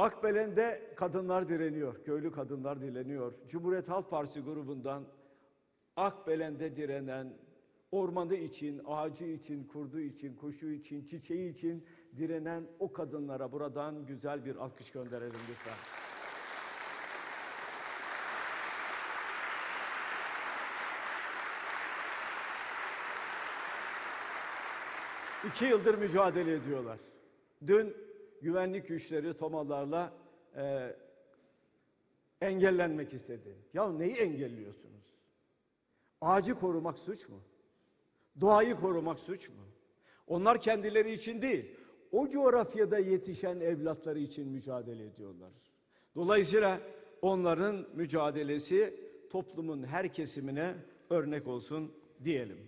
Akbelen'de kadınlar direniyor, köylü kadınlar direniyor. Cumhuriyet Halk Partisi grubundan Akbelen'de direnen, ormanı için, ağacı için, kurdu için, kuşu için, çiçeği için direnen o kadınlara buradan güzel bir alkış gönderelim lütfen. İki yıldır mücadele ediyorlar. Dün güvenlik güçleri tomalarla e, engellenmek istedi. Ya neyi engelliyorsunuz? Ağacı korumak suç mu? Doğayı korumak suç mu? Onlar kendileri için değil, o coğrafyada yetişen evlatları için mücadele ediyorlar. Dolayısıyla onların mücadelesi toplumun her kesimine örnek olsun diyelim.